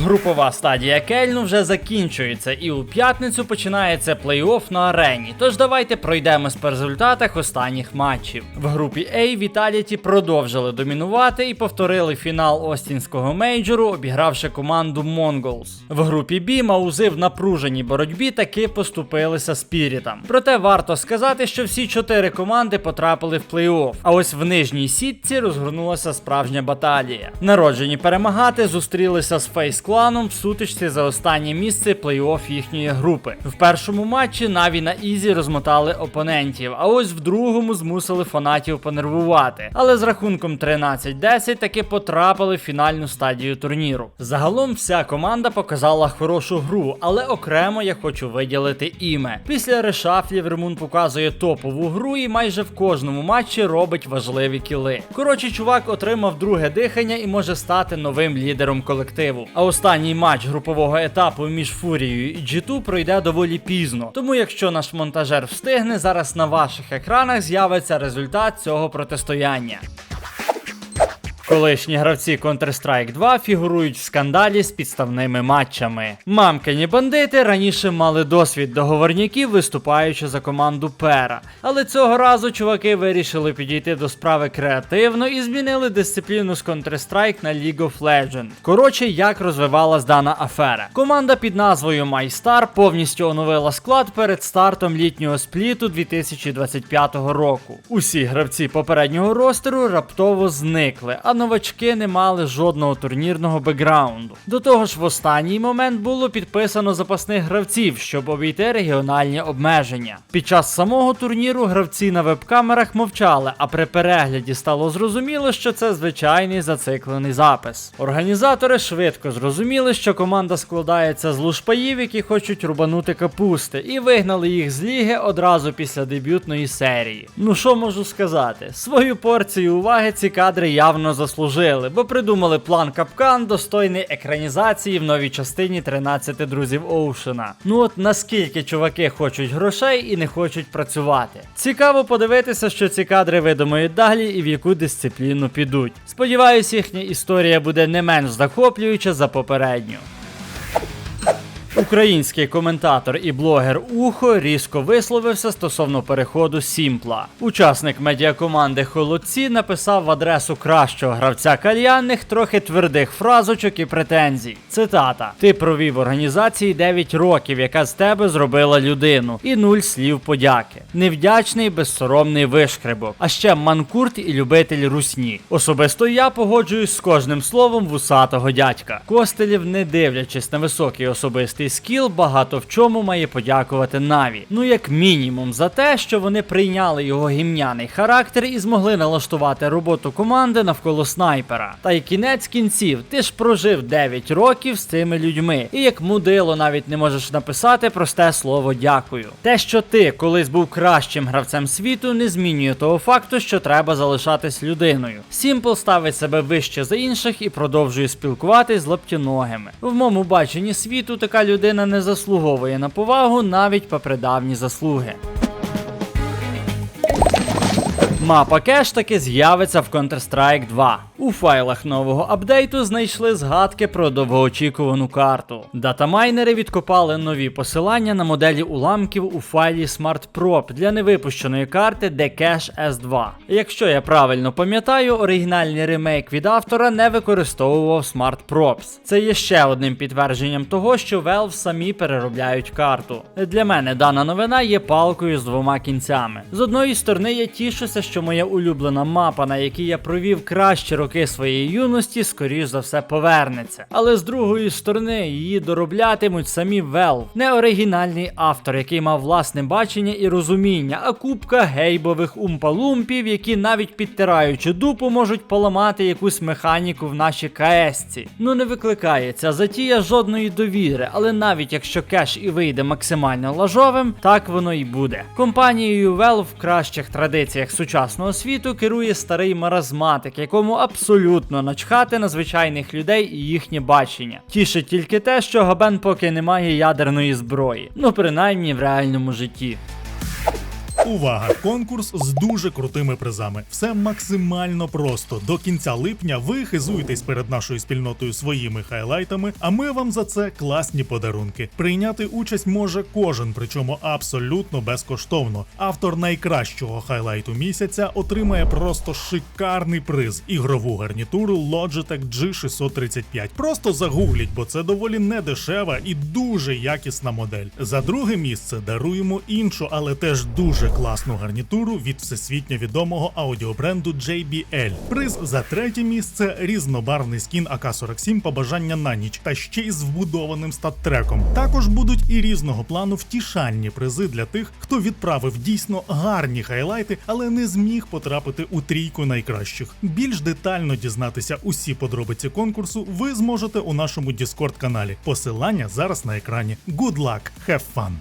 Групова стадія Кельну вже закінчується, і у п'ятницю починається плей-офф на арені. Тож давайте пройдемось по результатах останніх матчів. В групі A Віталіті продовжили домінувати і повторили фінал Остінського мейджору, обігравши команду Mongols. В групі B Маузи в напруженій боротьбі таки поступилися спірітам. Проте варто сказати, що всі чотири команди потрапили в плей-офф. А ось в нижній сітці розгорнулася справжня баталія. Народжені перемагати зустрілися з Фейс кланом в сутичці за останнє місце плей-офф їхньої групи. В першому матчі Наві на Ізі розмотали опонентів, а ось в другому змусили фанатів понервувати. Але з рахунком 13-10 таки потрапили в фінальну стадію турніру. Загалом вся команда показала хорошу гру, але окремо я хочу виділити іме. Після решафлів Ремун показує топову гру і майже в кожному матчі робить важливі кіли. Коротше, чувак отримав друге дихання і може стати новим лідером колективу. А останній матч групового етапу між Фурією і G2 пройде доволі пізно. Тому, якщо наш монтажер встигне, зараз на ваших екранах з'явиться результат цього протистояння. Колишні гравці Counter-Strike 2 фігурують в скандалі з підставними матчами. Мамкині бандити раніше мали досвід договорняків, виступаючи за команду Пера. Але цього разу чуваки вирішили підійти до справи креативно і змінили дисципліну з Counter-Strike на League of Legends. Коротше, як розвивалась дана афера. Команда під назвою MyStar повністю оновила склад перед стартом літнього спліту 2025 року. Усі гравці попереднього ростеру раптово зникли. а новачки не мали жодного турнірного бекграунду. До того ж, в останній момент було підписано запасних гравців, щоб обійти регіональні обмеження. Під час самого турніру гравці на веб-камерах мовчали, а при перегляді стало зрозуміло, що це звичайний зациклений запис. Організатори швидко зрозуміли, що команда складається з лушпаїв, які хочуть рубанути капусти, і вигнали їх з ліги одразу після дебютної серії. Ну що можу сказати? Свою порцію уваги ці кадри явно заслужили заслужили, бо придумали план капкан достойний екранізації в новій частині 13 друзів Оушена. Ну от наскільки чуваки хочуть грошей і не хочуть працювати. Цікаво подивитися, що ці кадри видумають далі і в яку дисципліну підуть. Сподіваюсь, їхня історія буде не менш захоплююча за попередню. Український коментатор і блогер Ухо різко висловився стосовно переходу Сімпла. Учасник медіакоманди Холодці написав в адресу кращого гравця кальянних трохи твердих фразочок і претензій. Цитата: Ти провів організації 9 років, яка з тебе зробила людину, і нуль слів подяки. Невдячний, безсоромний вишкребок, а ще манкурт і любитель русні. Особисто я погоджуюсь з кожним словом вусатого дядька. Костелів, не дивлячись на високий особистий скіл багато в чому має подякувати Наві. Ну як мінімум за те, що вони прийняли його гімняний характер і змогли налаштувати роботу команди навколо снайпера. Та й кінець кінців, ти ж прожив 9 років з цими людьми, і як мудило навіть не можеш написати просте слово дякую. Те, що ти колись був кращим гравцем світу, не змінює того факту, що треба залишатись людиною. Сімпл ставить себе вище за інших і продовжує спілкуватись з лаптіногими. В моєму баченні світу така людина не заслуговує на повагу навіть попри давні заслуги. Мапа кеш таки з'явиться в Counter-Strike 2. У файлах нового апдейту знайшли згадки про довгоочікувану карту. Датамайнери відкопали нові посилання на моделі уламків у файлі SmartProp для невипущеної карти Dcache S2. Якщо я правильно пам'ятаю, оригінальний ремейк від автора не використовував SmartProps. Це є ще одним підтвердженням того, що Valve самі переробляють карту. Для мене дана новина є палкою з двома кінцями. З одної сторони, я тішуся, що моя улюблена мапа, на якій я провів кращі роки своєї юності, скоріш за все повернеться. Але з другої сторони її дороблятимуть самі Valve. не оригінальний автор, який мав власне бачення і розуміння, а купка гейбових умпалумпів, які навіть підтираючи дупу, можуть поламати якусь механіку в нашій КСці. Ну не викликає ця затія жодної довіри, але навіть якщо кеш і вийде максимально лажовим, так воно і буде. Компанією Valve в кращих традиціях сучасного світу керує старий маразматик, якому абсолютно начхати на звичайних людей і їхнє бачення. Тішить тільки те, що Габен поки не має ядерної зброї, ну принаймні в реальному житті. Увага! Конкурс з дуже крутими призами. Все максимально просто. До кінця липня ви хизуєтесь перед нашою спільнотою своїми хайлайтами, а ми вам за це класні подарунки. Прийняти участь може кожен, причому абсолютно безкоштовно. Автор найкращого хайлайту місяця отримає просто шикарний приз ігрову гарнітуру Logitech G635. Просто загугліть, бо це доволі недешева і дуже якісна модель. За друге місце даруємо іншу, але теж дуже класну гарнітуру від всесвітньо відомого аудіобренду JBL. Приз за третє місце різнобарвний скін АК-47 побажання на ніч та ще й з вбудованим стат-треком. Також будуть і різного плану втішальні призи для тих, хто відправив дійсно гарні хайлайти, але не зміг потрапити у трійку найкращих. Більш детально дізнатися усі подробиці конкурсу ви зможете у нашому Discord каналі. Посилання зараз на екрані. Good luck, have fun!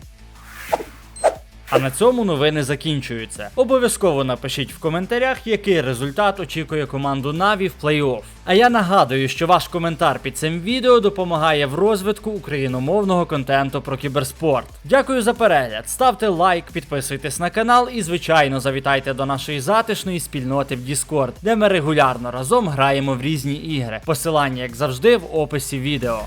А на цьому новини закінчуються. Обов'язково напишіть в коментарях, який результат очікує команду Наві в плей-офф. А я нагадую, що ваш коментар під цим відео допомагає в розвитку україномовного контенту про кіберспорт. Дякую за перегляд, ставте лайк, підписуйтесь на канал і, звичайно, завітайте до нашої затишної спільноти в Discord, де ми регулярно разом граємо в різні ігри. Посилання, як завжди, в описі відео.